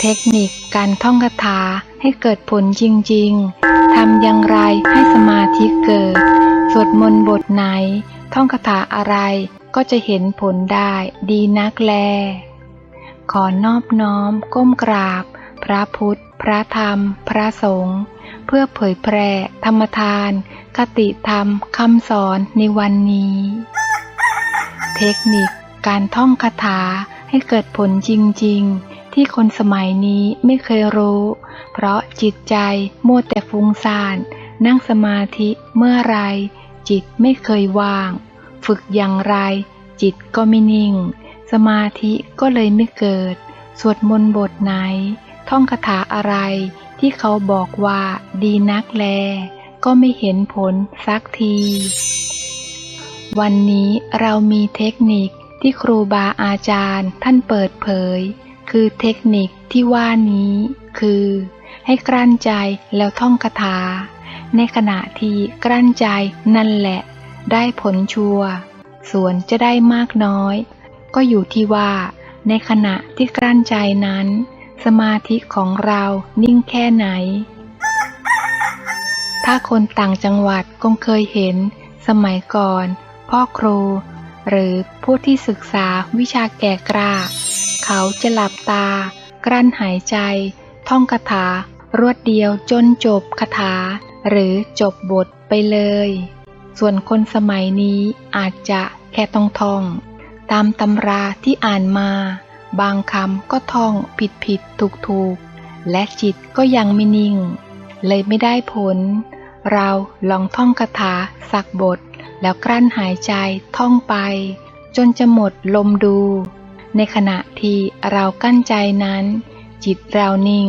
เทคนิคการท่องคาถาให้เกิดผลจริง ๆ ทำอย่างไรให้สมาธิเกิด สวดมนต์บทไหน ท่องคาถาอะไรก็จะเห็นผลได้ดีนักแล ขอนอบน้อมก้มกราบ พระพุทธ พระธรรม พระสงฆ์เพื่อเผยแพร่ธรรมทาน คติธรรมคำสอนในวันนี้ เทคนิคการท่องคาถาให้เกิดผลจริง ๆ ที่คนสมัยนี้ไม่เคยรู้ เพราะจิตใจมัวแต่ฟุ้งซ่าน นั่งสมาธิเมื่อไร จิตไม่เคยว่าง ฝึกอย่างไร จิตก็ไม่นิ่ง สมาธิก็เลยไม่เกิด สวดมนต์บทไหน ท่องคาถาอะไร ที่เขาบอกว่าดีนักแล ก็ไม่เห็นผลสักที วันนี้เรามีเทคนิคที่ครูบาอาจารย์ท่านเปิดเผย คือเทคนิคที่ว่านี้คือ ให้กลั้นใจแล้วท่องคาถา ในขณะที่กลั้นใจนั่นแหละ ได้ผลชัวร์ส่วนจะได้มากน้อย ก็อยู่ที่ว่า ในขณะที่กลั้นใจนั้น สมาธิของเรานิ่งแค่ไหน ถ้าคนต่างจังหวัดคงเคยเห็น สมัยก่อน พ่อครู หรือผู้ที่ศึกษาวิชาแก่กล้า เขาจะหลับตา กลั้นหายใจ ท่องคาถารวดเดียวจนจบคาถา หรือจบบทไปเลย ส่วนคนสมัยนี้อาจจะแค่ต้องท่อง ตามตำราที่อ่านมา บางคำก็ท่องผิดผิดถูกถูกและจิตก็ยังไม่นิ่ง เลยไม่ได้ผล เราลองท่องคาถาสักบท แล้วกลั้นหายใจท่องไป จนจะหมดลมดู ในขณะที่เรากั้นใจนั้น จิตเรานิ่ง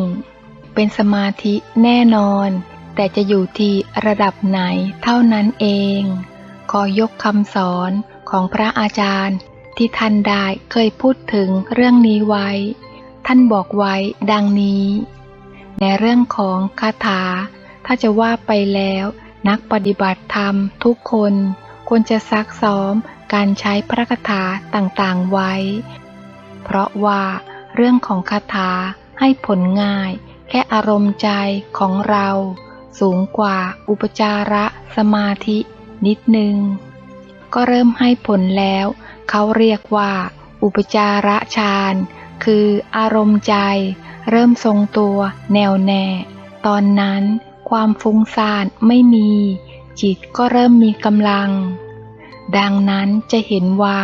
เป็นสมาธิแน่นอน แต่จะอยู่ที่ระดับไหนเท่านั้นเอง ขอยกคำสอนของพระอาจารย์ ที่ท่านได้เคยพูดถึงเรื่องนี้ไว้ ท่านบอกไว้ดังนี้ ในเรื่องของคาถา ถ้าจะว่าไปแล้วนักปฏิบัติธรรมทุกคนควรจะซักซ้อมการใช้พระคาถาต่างๆไว้ เพราะว่าเรื่องของคาถาให้ผลง่าย แค่อารมณ์ใจของเรา สูงกว่าอุปจาระสมาธินิดนึง ก็เริ่มให้ผลแล้ว เขาเรียกว่า อุปจาระฌานคืออารมณ์ใจ เริ่มทรงตัวแน่วแน่ ตอนนั้นความฟุ้งซ่านไม่มี จิตก็เริ่มมีกำลัง ดังนั้นจะเห็นว่า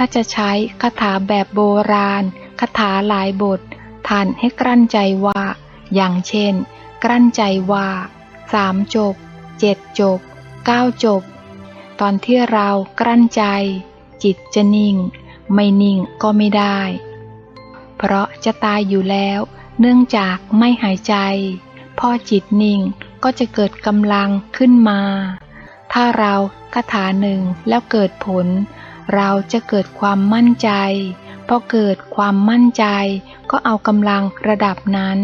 ถ้าจะใช้คาถาแบบโบราณคาถาหลายบท ท่านให้กลั้นใจว่า อย่างเช่น กลั้นใจว่าสามจบเจ็ดจบเก้าจบ ตอนที่เรากลั้นใจ จิตจะนิ่ง ไม่นิ่งก็ไม่ได้ เพราะจะตายอยู่แล้ว เนื่องจากไม่หายใจ พอจิตนิ่งก็จะเกิดกำลังขึ้นมา ถ้าเราคาถาหนึ่งแล้วเกิดผล เราจะเกิดความมั่นใจพอเกิดความมั่นใจ ก็เอากำลังระดับนั้น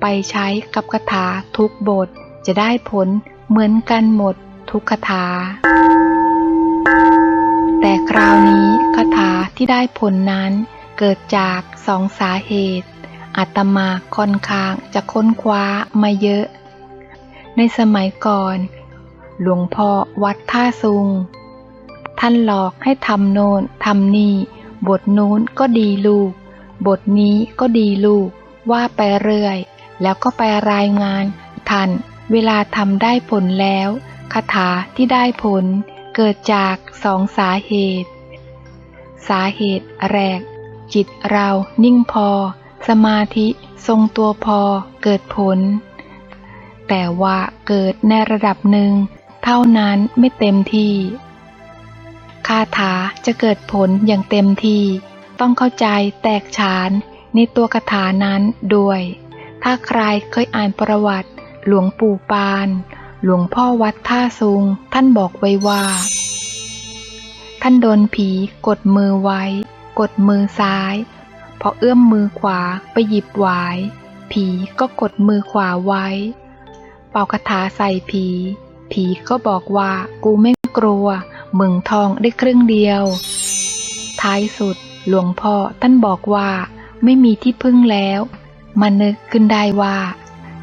ไปใช้กับคาถาทุกบท จะได้ผลเหมือนกันหมดทุกคาถา แต่คราวนี้คาถาที่ได้ผลนั้น เกิดจากสองสาเหตุอาตมาค่อนข้างจะค้นคว้ามาเยอะ ในสมัยก่อน หลวงพ่อวัดท่าซุง ท่านหลอกให้ทำโน่นทำนี่ บทนู้นก็ดีลูก บทนี้ก็ดีลูก ว่าไปเรื่อย แล้วก็ไปรายงานท่านเวลาทำได้ผลแล้วคาถาที่ได้ผล เกิดจากสองสาเหตุ สาเหตุแรก จิตเรานิ่งพอ สมาธิทรงตัวพอเกิดผล แต่ว่าเกิดในระดับหนึ่ง เท่านั้นไม่เต็มที่ คาถาจะเกิดผลอย่างเต็มที่ ต้องเข้าใจแตกฉานในตัวคาถานั้นด้วย ถ้าใครเคยอ่านประวัติ หลวงปู่ปาน หลวงพ่อวัดท่าซุง ท่านบอกไว้ว่า ท่านโดนผีกดมือไว้ กดมือซ้าย พอเอื้อมมือขวาไปหยิบหวาย ผีก็กดมือขวาไว้ เป่าคาถาใส่ผี ผีก็บอกว่ากูไม่กลัว มึงทองได้ครึ่งเดียว ท้ายสุดหลวงพ่อท่านบอกว่าไม่มีที่พึ่งแล้วมานึกขึ้นได้ว่า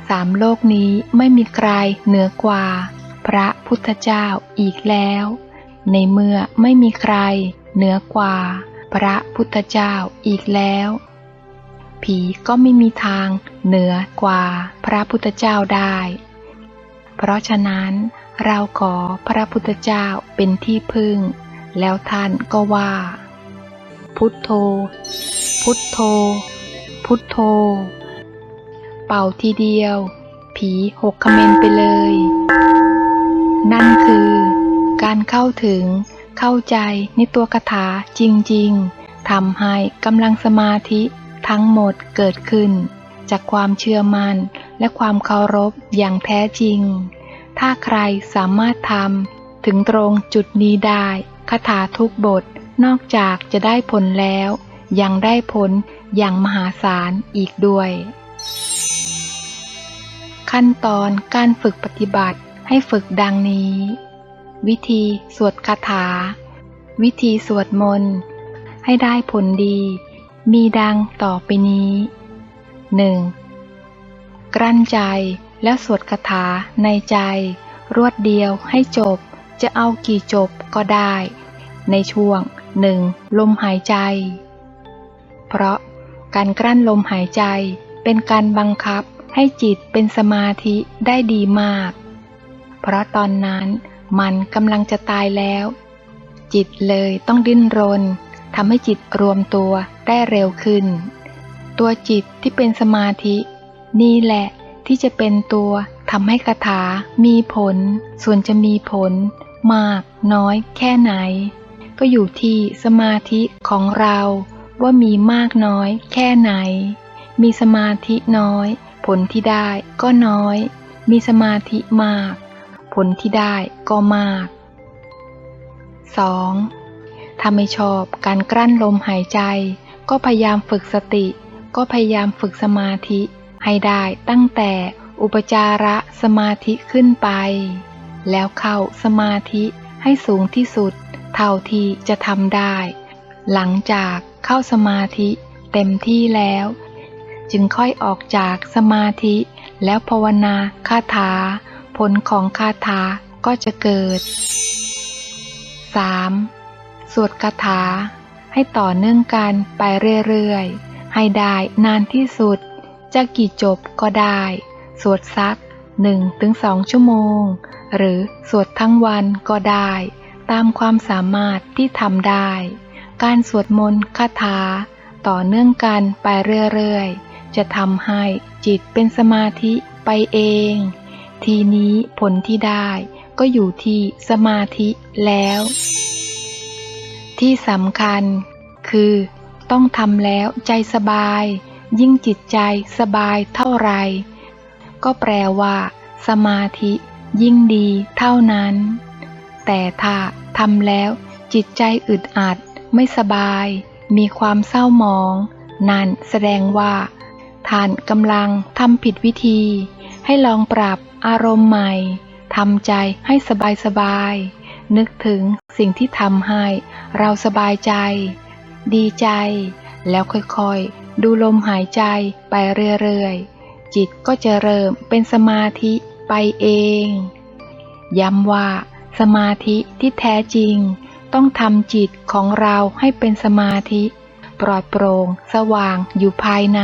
สามโลกนี้ไม่มีใครเหนือกว่า พระพุทธเจ้าอีกแล้ว ในเมื่อไม่มีใครเหนือกว่า พระพุทธเจ้าอีกแล้ว ผีก็ไม่มีทางเหนือกว่าพระพุทธเจ้าได้ เพราะฉะนั้นเราขอพระพุทธเจ้าเป็นที่พึ่ง แล้วท่านก็ว่า พุทโธ พุทโธ พุทโธ เป่าทีเดียว ผีหกเมนไปเลย นั่นคือ การเข้าถึงเข้าใจในตัวคาถาจริง ๆทำให้กำลังสมาธิทั้งหมดเกิดขึ้น จากความเชื่อมั่น และความเคารพอย่างแท้จริง ถ้าใครสามารถทำถึงตรงจุดนี้ได้คาถาทุกบทนอกจากจะได้ผลแล้ว ยังได้ผลอย่างมหาศาลอีกด้วย ขั้นตอนการฝึกปฏิบัติให้ฝึกดังนี้ วิธีสวดคาถา วิธีสวดมนต์ให้ได้ผลดี มีดังต่อไปนี้ 1. กลั้นใจแล้วสวดคาถาในใจ รวดเดียวให้จบ จะเอากี่จบก็ได้ ในช่วงหนึ่งลมหายใจ เพราะการกลั้นลมหายใจเป็นการบังคับให้จิตเป็นสมาธิได้ดีมาก เพราะตอนนั้นมันกำลังจะตายแล้ว จิตเลยต้องดิ้นรนทำให้จิตรวมตัวได้เร็วขึ้น ตัวจิตที่เป็นสมาธิ นี่แหละที่จะเป็นตัวทำให้คาถามีผล ส่วนจะมีผล มากน้อยแค่ไหน ก็อยู่ที่สมาธิของเราว่ามีมากน้อยแค่ไหน มีสมาธิน้อย ผลที่ได้ก็น้อย มีสมาธิมาก ผลที่ได้ก็มาก 2. ถ้าไม่ชอบการกลั้นลมหายใจ ก็พยายามฝึกสติ ก็พยายามฝึกสมาธิ ให้ได้ตั้งแต่อุปจาระสมาธิขึ้นไป แล้วเข้าสมาธิให้สูงที่สุด เท่าที่จะทำได้ หลังจากเข้าสมาธิเต็มที่แล้ว จึงค่อยออกจากสมาธิแล้วภาวนาคาถา ผลของคาถาก็จะเกิด 3. สวดคาถาให้ต่อเนื่องกันไปเรื่อยๆ ให้ได้นานที่สุด จะกี่จบก็ได้ สวดสักหนึ่งถึงสองชั่วโมง หรือสวดทั้งวันก็ได้ ตามความสามารถที่ทำได้ การสวดมนต์คาถา ต่อเนื่องกันไปเรื่อยๆ จะทำให้จิตเป็นสมาธิไปเอง ทีนี้ผลที่ได้ก็อยู่ที่สมาธิแล้ว ที่สำคัญคือต้องทำแล้วใจสบาย ยิ่งจิตใจสบายเท่าไร ก็แปลว่า สมาธิยิ่งดีเท่านั้น แต่ถ้าทำแล้วจิตใจอึดอัด ไม่สบาย มีความเศร้าหมอง นั่นแสดงว่าท่านกำลังทำผิดวิธี ให้ลองปรับอารมณ์ใหม่ทำใจให้สบายสบาย นึกถึงสิ่งที่ทำให้เราสบายใจ ดีใจ แล้วค่อยๆ ดูลมหายใจไปเรื่อยๆ จิตก็จะเริ่มเป็นสมาธิไปเอง ย้ำว่า สมาธิที่แท้จริง ต้องทำจิตของเราให้เป็นสมาธิ ปลอดโปร่งสว่างอยู่ภายใน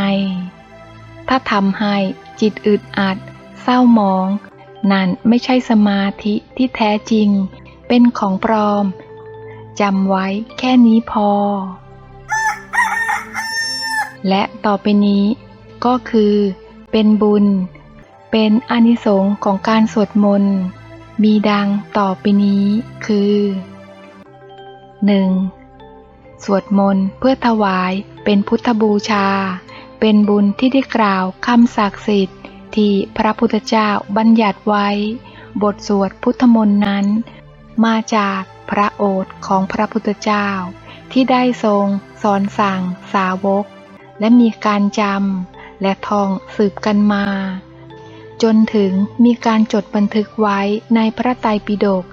ถ้าทำให้จิตอึดอัด เศร้าหมอง นั่นไม่ใช่สมาธิที่แท้จริง เป็นของปลอมจำไว้แค่นี้พอ และต่อไปนี้ก็คือ เป็นบุญ เป็นอนิสงส์ของการสวดมนต์ มีดังต่อไปนี้คือ 1. สวดมนต์เพื่อถวายเป็นพุทธบูชา เป็นบุญที่ได้กล่าวคำศักดิ์สิทธิ์ ที่พระพุทธเจ้าบัญญัติไว้ บทสวดพุทธมนต์นั้น มาจากพระโอษของพระพุทธเจ้า ที่ได้ทรงสอนสั่งสาวก และมีการจำและท่องสืบกันมา จนถึงมีการจดบันทึกไว้ในพระไตรปิฎก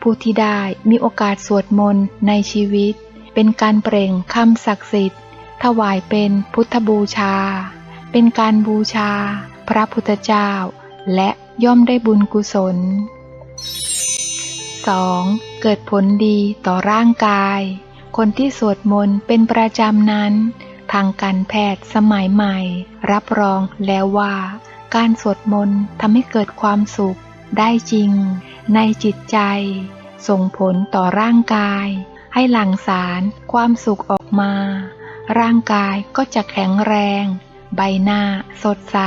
ผู้ที่ได้มีโอกาสสวดมนต์ในชีวิต เป็นการเปล่งคำศักดิ์สิทธิ์ ถวายเป็นพุทธบูชา เป็นการบูชา พระพุทธเจ้า และย่อมได้บุญกุศล 2. เกิดผลดีต่อร่างกาย คนที่สวดมนต์เป็นประจำนั้น ทางการแพทย์สมัยใหม่ รับรองแล้วว่า การสวดมนต์ทำให้เกิดความสุขได้จริง ในจิตใจ ส่งผลต่อร่างกาย ให้หลั่งสารความสุขออกมา ร่างกายก็จะแข็งแรง ใบหน้าสดใส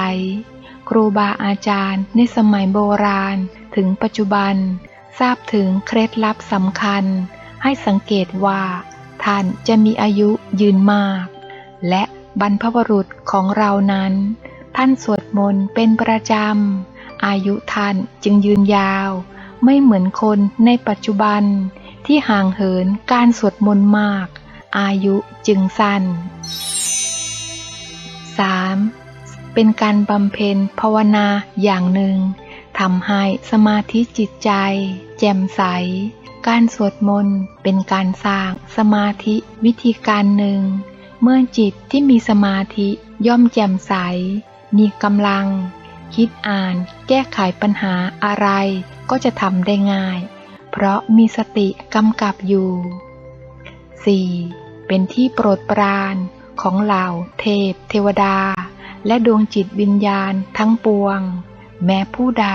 ครูบาอาจารย์ในสมัยโบราณถึงปัจจุบัน ทราบถึงเคล็ดลับสำคัญ ให้สังเกตว่า ท่านจะมีอายุยืนมาก และบรรพบุรุษของเรานั้น ท่านสวดมนต์เป็นประจำ อายุท่านจึงยืนยาว ไม่เหมือนคนในปัจจุบันที่ห่างเหินการสวดมนต์มาก อายุจึงสั้น 3. เป็นการบำเพ็ญภาวนาอย่างหนึ่งทำให้สมาธิจิตใจ แจ่มใส การสวดมนต์เป็นการสร้างสมาธิวิธีการหนึ่ง เมื่อจิตที่มีสมาธิย่อมแจ่มใส มีกำลัง คิดอ่าน แก้ไขปัญหาอะไร ก็จะทำได้ง่าย เพราะมีสติกำกับอยู่ 4. เป็นที่โปรดปรานของเหล่าเทพ เทวดา และดวงจิตวิญญาณทั้งปวง แม้ผู้ใด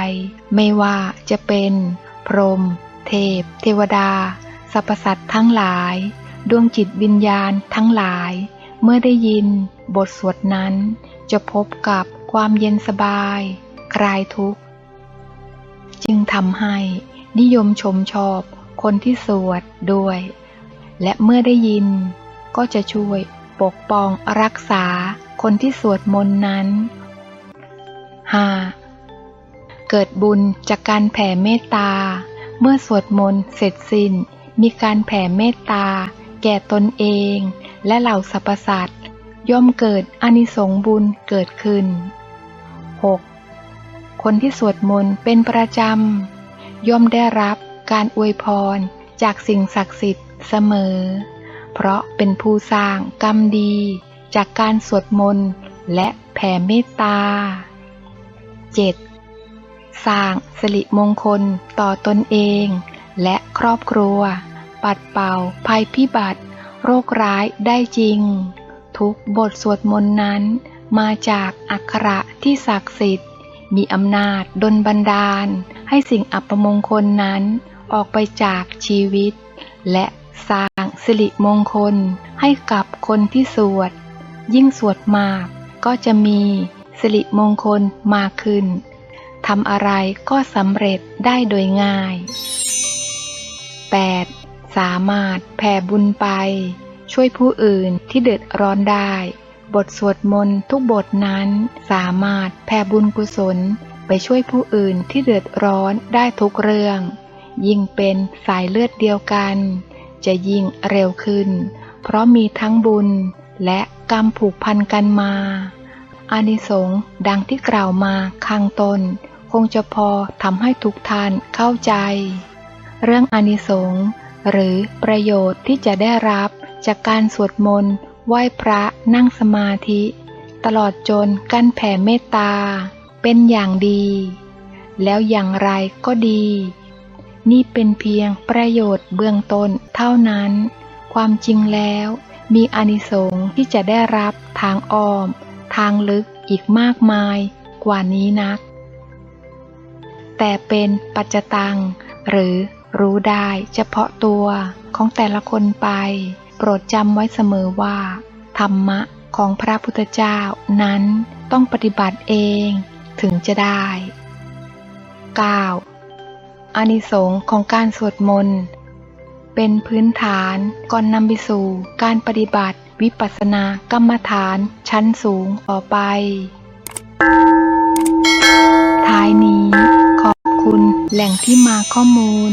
ไม่ว่าจะเป็น พรหมเทพ เทวดาสรรพสัตว์ทั้งหลาย ดวงจิตวิญญาณทั้งหลาย เมื่อได้ยิน บทสวดนั้น จะพบกับความเย็นสบาย คลายทุกข์ จึงทำให้นิยมชมชอบคนที่สวดด้วย และเมื่อได้ยิน ก็จะช่วยปกป้องรักษาคนที่สวดมนต์นั้น 5. เกิดบุญจากการแผ่เมตตา เมื่อสวดมนต์เสร็จสิ้น มีการแผ่เมตตา แก่ตนเอง และเหล่าสรรพสัตว์ย่อมเกิดอนิสงส์บุญเกิดขึ้น 6. คนที่สวดมนต์เป็นประจำ ย่อมได้รับการอวยพรจากสิ่งศักดิ์สิทธิ์เสมอ เพราะเป็นผู้สร้างกรรมดี จากการสวดมนต์และแผ่เมตตา 7. สร้างสิริมงคลต่อตนเอง และครอบครัว ปัดเป่า ภัยพิบัติ โรคร้ายได้จริง ทุกบทสวดมนต์นั้น มาจากอักขระที่ศักดิ์สิทธิ์ มีอำนาจดลบันดาล ให้สิ่งอัปมงคลนั้นออกไปจากชีวิต และสร้างสิริมงคลให้กับคนที่สวด ยิ่งสวดมากก็จะมีสิริมงคลมากขึ้นทำอะไรก็สำเร็จได้โดยง่าย 8. สามารถแผ่บุญไป ช่วยผู้อื่นที่เดือดร้อนได้ บทสวดมนต์ทุกบทนั้นสามารถแผ่บุญกุศลไปช่วยผู้อื่นที่เดือดร้อนได้ทุกเรื่อง ยิ่งเป็นสายเลือดเดียวกัน จะยิ่งเร็วขึ้น เพราะมีทั้งบุญและกรรมผูกพันกันมา อานิสงส์ดังที่กล่าวมาข้างต้น คงจะพอทำให้ทุกท่านเข้าใจ เรื่องอานิสงส์ หรือประโยชน์ที่จะได้รับจากการสวดมนต์ไหว้พระนั่งสมาธิ ตลอดจนการแผ่เมตตา เป็นอย่างดี แล้วอย่างไรก็ดี นี่เป็นเพียงประโยชน์เบื้องต้นเท่านั้น ความจริงแล้วมีอานิสงส์ที่จะได้รับทางอ้อม ทางลึกอีกมากมายกว่านี้นัก แต่เป็นปัจจตังหรือ รู้ได้เฉพาะตัวของแต่ละคนไป โปรดจำไว้เสมอว่า ธรรมะของพระพุทธเจ้านั้นต้องปฏิบัติเองถึงจะได้ 9. อานิสงส์ของการสวดมนต์เป็นพื้นฐานก่อนนำไปสู่การปฏิบัติวิปัสสนากรรมฐานชั้นสูงต่อไป ท้ายนี้ขอบคุณแหล่งที่มาข้อมูล